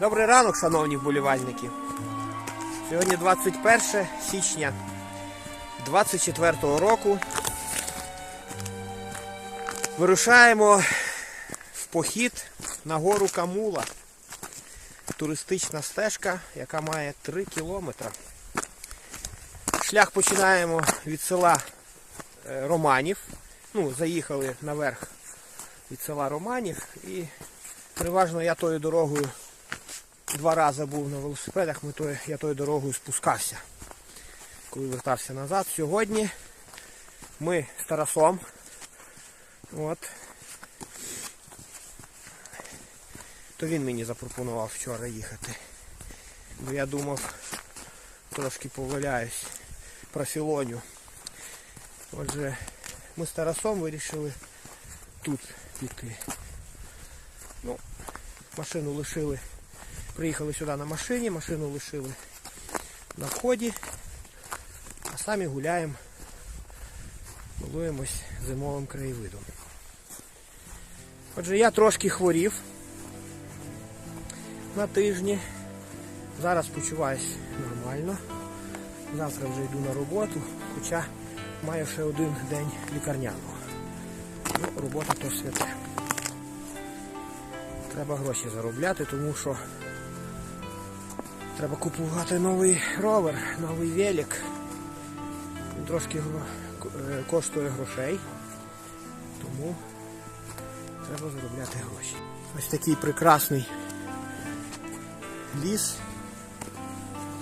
Добрий ранок, шановні вболівальники. Сьогодні 21 січня 24 року. Вирушаємо в похід на гору Камула. Туристична стежка, яка має 3 кілометри. Шлях починаємо від села е, Романів. Ну, заїхали наверх від села Романів і переважно я тою дорогою два рази був на велосипедах, ми тою, я тою дорогою спускався, коли вертався назад. Сьогодні ми з Тарасом. От. То він мені запропонував вчора їхати. Бо я думав, трошки поваляюсь, профілоню. Отже, ми з Тарасом вирішили тут піти. Ну, машину лишили. Приїхали сюди на машині, машину лишили на вході, а самі гуляємо, милуємось зимовим краєвидом. Отже, я трошки хворів на тижні. Зараз почуваюсь нормально. Завтра вже йду на роботу, хоча маю ще один день лікарняного. Ну, робота то святе. Треба гроші заробляти, тому що треба купувати новий ровер, новий велик. Він трошки е, коштує грошей, тому треба заробляти гроші. Ось такий прекрасний ліс,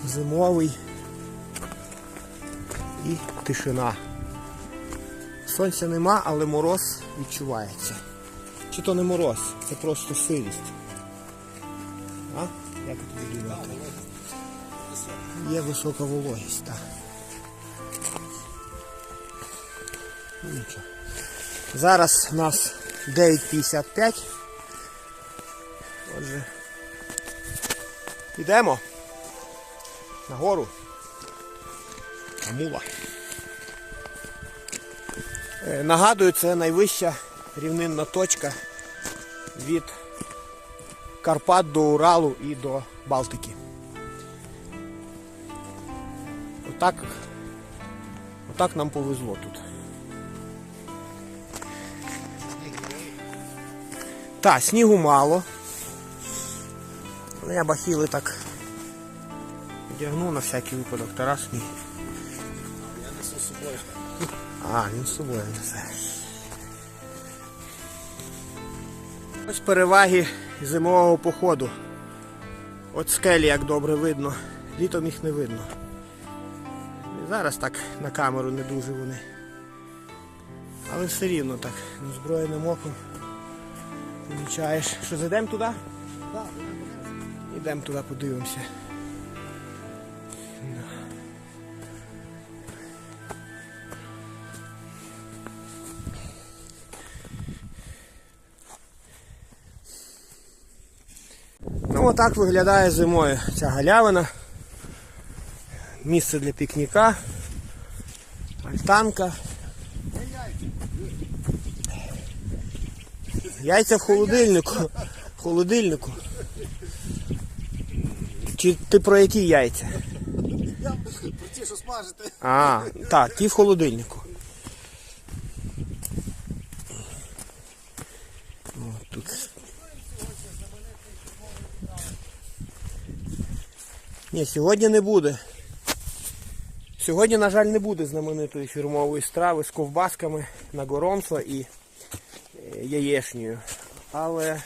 зимовий і тишина. Сонця нема, але мороз відчувається. Чи то не мороз, це просто сирість. А? Як тобі думаєте? Є висока вологість, так. Ну, Нічого. Зараз у нас 9.55. Отже. Йдемо. Нагору. Амула. Е, Нагадую, це найвища рівнинна точка від Карпат до Уралу і до Балтики. Отак, отак нам повезло тут. Так, снігу мало. Але я бахіли так одягну на всякий випадок. Тарас мій. Я несу з собою. А, він з собою несе. Ось переваги зимового походу. От скелі як добре видно. Літом їх не видно. І зараз так на камеру не дуже вони. Але все рівно так, озброєним оком. Помічаєш. Що зайдемо туди? Так, Йдемо туди, подивимося. Ну, отак виглядає зимою ця галявина. Місце для пікніка, альтанка. Яйця в холодильнику. В холодильнику. Чи ти про які яйця? про ті, що смажити. А, так, ті в холодильнику. О, тут. Ні, сьогодні не буде. Сьогодні, на жаль, не буде знаменитої фірмової страви з ковбасками на горомсло і е, яєшнею. Але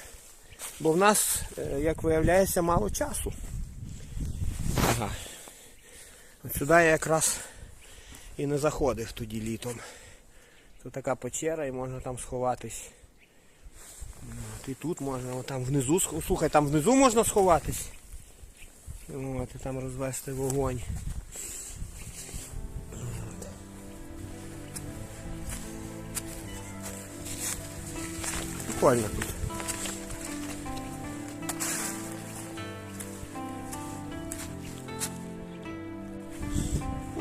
бо в нас, е, як виявляється, мало часу. Ага. От сюди я якраз і не заходив тоді літом. Тут така печера і можна там сховатись. От, і тут можна, там внизу Слухай, там внизу можна сховатись. От, і там розвести вогонь. Прикольно тут.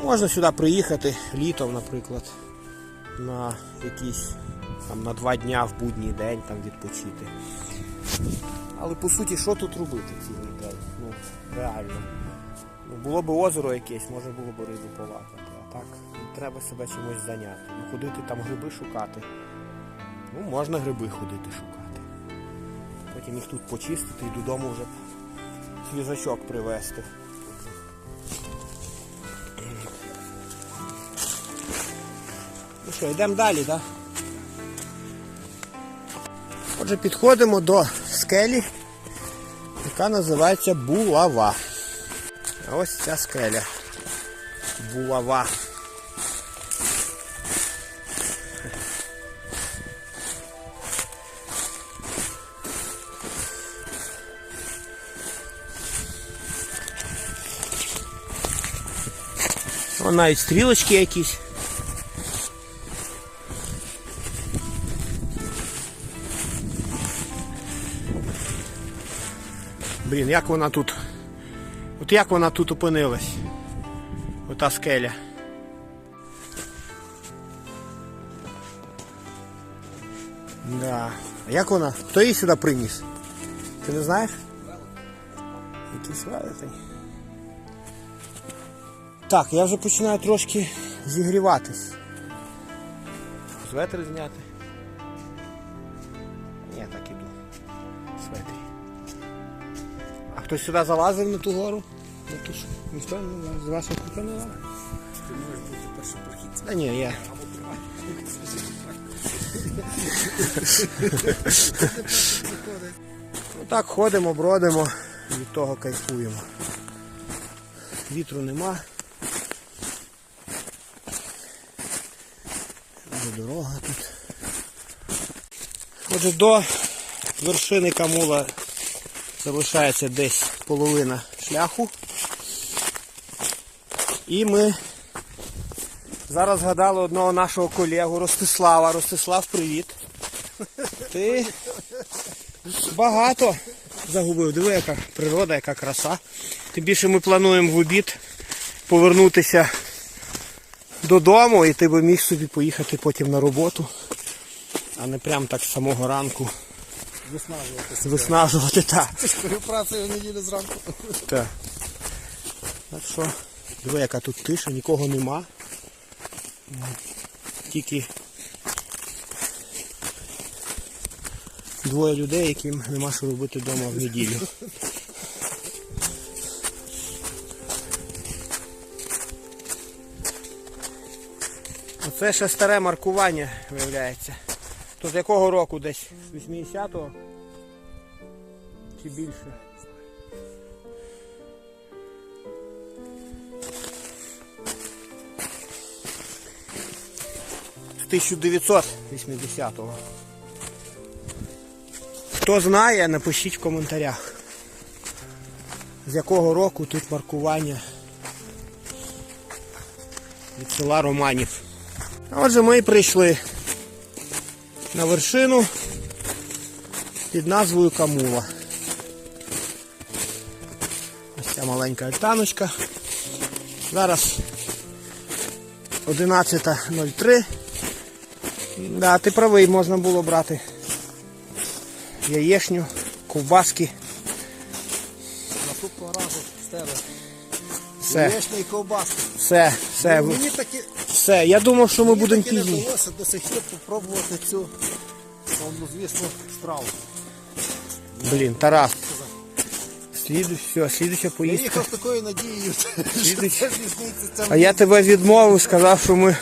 Можна сюди приїхати літом, наприклад, на якісь там на два дня в будній день там відпочити. Але по суті, що тут робити цілий день? Ну, реально. Ну, було б озеро якесь, може було б рибу полапати. А так ну, треба себе чимось зайняти. Ну, ходити там гриби шукати. Ну, можна гриби ходити шукати. Потім їх тут почистити і додому вже свіжачок привезти. Ну що, йдемо далі, так? Отже, підходимо до скелі, яка називається булава. Ось ця скеля. Булава. О, навіть стрілочки якісь. Блін, як вона тут. От як вона тут опинилась? Ота скеля. Да. А як вона? Хто її сюди приніс? Ти не знаєш? Якийсь велетень. Так, я вже починаю трошки зігріватись. Светр зняти. Хтось сюди залазив на ту гору? Ту ж? Ніхто не- з ніхто не? Першопрохідцем. Та ні, я. Отак ходимо, бродимо, від того кайфуємо. Вітру нема. Дорога тут. Отже, до вершини Камула залишається десь половина шляху. І ми зараз згадали одного нашого колегу Ростислава. Ростислав, привіт. Ти багато загубив. Диви, яка природа, яка краса. Тим більше ми плануємо в обід повернутися додому і ти би міг собі поїхати потім на роботу, а не прям так з самого ранку Виснажуватися. виснажувати. Так. Тяжкою працею в неділю зранку. Так. Так що, диви, яка тут тиша, нікого нема. Тільки двоє людей, яким нема що робити вдома в неділю. Оце ще старе маркування, виявляється. То з якого року десь? З 80-го? Чи більше? З 1980-го. Хто знає, напишіть в коментарях, з якого року тут маркування від села Романів. Отже, ми прийшли на вершину під назвою Камула. Ось ця маленька альтаночка. Зараз 11.03. Да, ти правий, можна було брати яєшню, ковбаски, Наступного разу з тебе. все, Яєчний ковбаски. все, все, Мені таки, все. Я думав, що ми мені будемо таки не пізні. вдалося до сих пір попробувати цю звісно, страву. Блін, Тарас. Сліду, все, слідуюча Я поїздка. їхав з такою надією, що Слідуюча. це здійсниться ця А я тебе відмовив, сказав, що ми,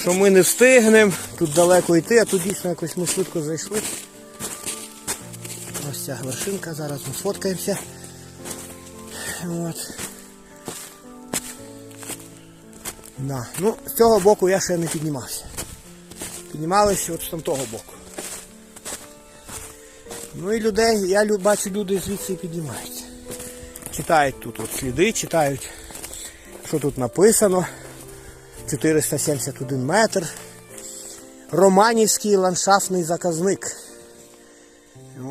що ми не встигнемо, тут далеко йти, а тут дійсно якось ми швидко зайшли. Ось ця вершинка, зараз ми сфоткаємося. От. Да. Ну, з цього боку я ще не піднімався. Піднімалися от з того боку. Ну і людей, я бачу, люди звідси піднімаються. Читають тут от сліди, читають що тут написано? 471 метр. Романівський ландшафтний заказник.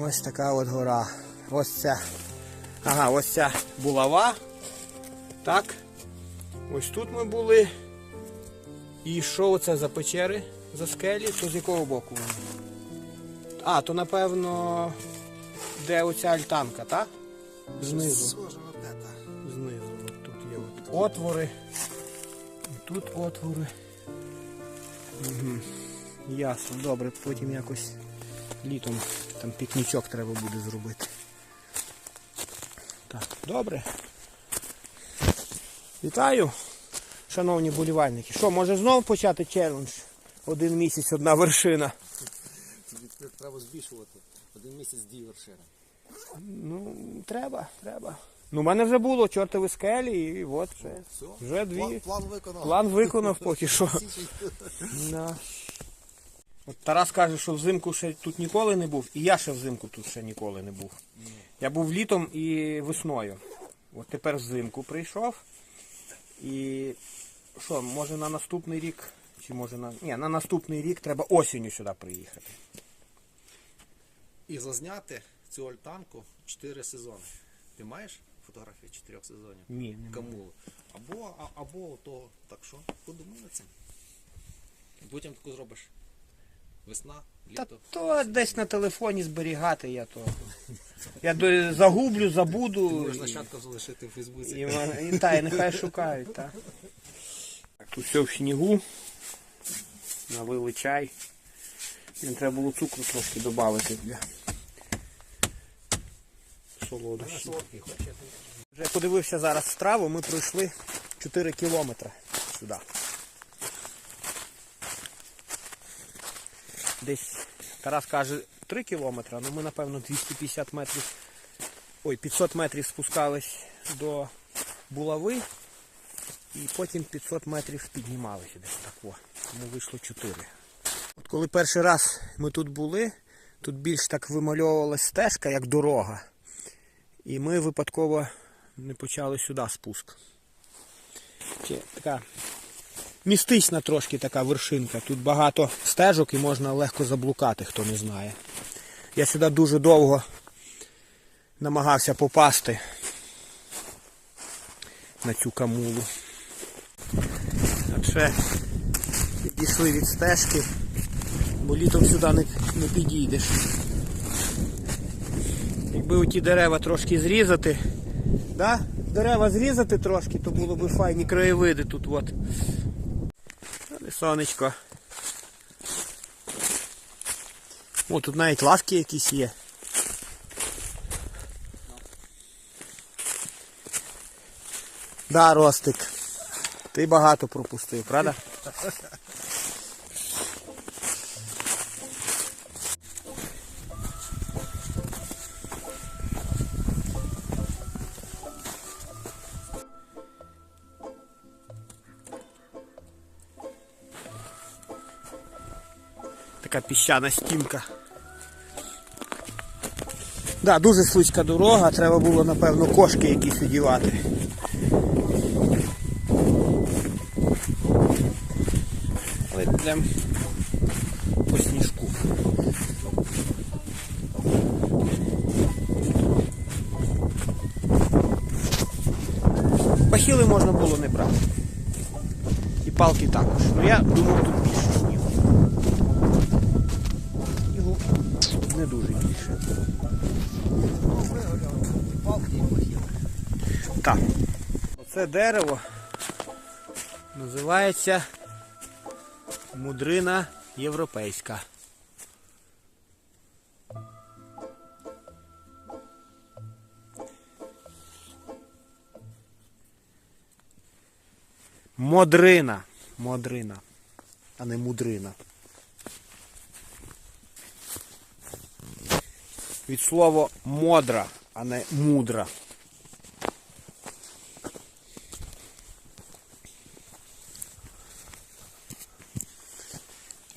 Ось така от гора. Ось ця. Ага, ось ця булава. Так. Ось тут ми були. І що оце за печери, за скелі? То з якого боку вони? А, то напевно де оця альтанка, так? Знизу. Знизу. От тут є от отвори. І Тут отвори. Угу. Ясно, добре, потім якось літом там пікнічок треба буде зробити. Так, добре. Вітаю, шановні болівальники. Що, може знову почати челендж? Один місяць, одна вершина. Тобі треба збільшувати. Один місяць дій вершина. Ну, треба, треба. Ну, в мене вже було чортові скелі, і от вже, Все. вже дві. План, план виконав. План виконав поки що. Да. От Тарас каже, що взимку ще тут ніколи не був, і я ще взимку тут ще ніколи не був. Я був літом і весною. От тепер взимку прийшов. І що, може на наступний рік, чи може на. Ні, на наступний рік треба осінню сюди приїхати. І зазняти цю альтанку 4 сезони. Ти маєш фотографії 4 сезонів? Ні, не Камулу. Або, а, або то, так що, подумай над цим. Потім таку зробиш. Весна, Та то десь на телефоні зберігати я то. Я до- загублю, забуду. Можеш і- нащадкам залишити в Фейсбуці. І, і, та, і нехай шукають, так. так. Тут все в снігу. Налили чай. Їм треба було цукру трошки додати для солодощі. Вже подивився зараз страву, ми пройшли 4 кілометри сюди. Десь Тарас каже 3 кілометри, ну ми напевно 250 метрів ой, 500 метрів спускались до булави і потім 500 метрів піднімалися десь так. Тому вийшло 4. От коли перший раз ми тут були, тут більш так вимальовувалась стежка, як дорога. І ми випадково не почали сюди спуск. Така містична трошки така вершинка. Тут багато стежок і можна легко заблукати, хто не знає. Я сюди дуже довго намагався попасти на цю камулу. От ще підійшли від стежки, бо літом сюди не, не підійдеш. Якби оті дерева трошки зрізати, да? дерева зрізати трошки, то було б файні краєвиди тут от. Сонечко. О, тут навіть лавки якісь є. Да, Ростик. Ти багато пропустив, правда? Така піщана стінка. Да, дуже слизька дорога, треба було, напевно, кошки якісь одівати. Але йдемо по сніжку. Бахіли можна було не брати. І палки також. Ну я думав тут більше снігу. Снігу не дуже більше. Палки і плохі. Так. Оце дерево називається мудрина європейська. Модрина. Модрина, а не мудрина. Від слова модра, а не мудра.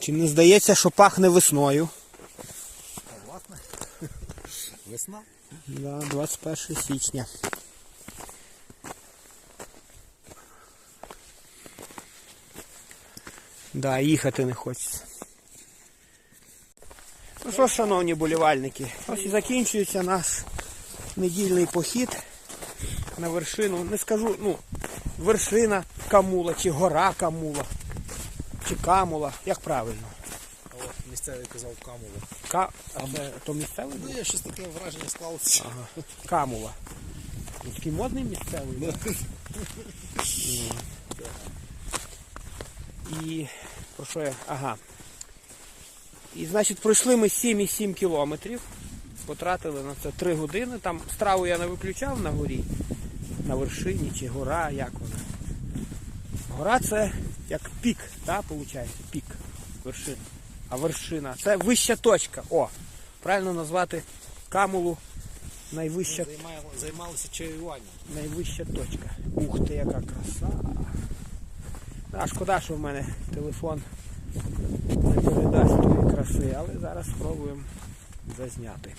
Чи не здається, що пахне весною? Власне. Весна. Да, 21 січня. Да, їхати не хочеться. Ну що ж, шановні болівальники, ось і закінчується наш недільний похід на вершину. Не скажу, ну, вершина Камула, чи гора Камула, чи Камула, як правильно. От місцевий казав Камулу. Ка... А це то місцевий? Ну, я щось таке враження склалося. Ага. Камула. Ну, Такий модний місцевий. да? Ну. І про що я? Ага. І значить пройшли ми 7,7 кілометрів. Потратили на це 3 години. Там страву я не виключав на горі, на вершині чи гора, як вона. Гора це як пік, так, виходить? Пік вершина. А вершина це вища точка. О, правильно назвати камулу найвища Займали, займалися чаюванням. Найвища точка. Ух ти, яка краса. А шкода, що в мене телефон не передасть тої краси, але зараз спробуємо зазняти.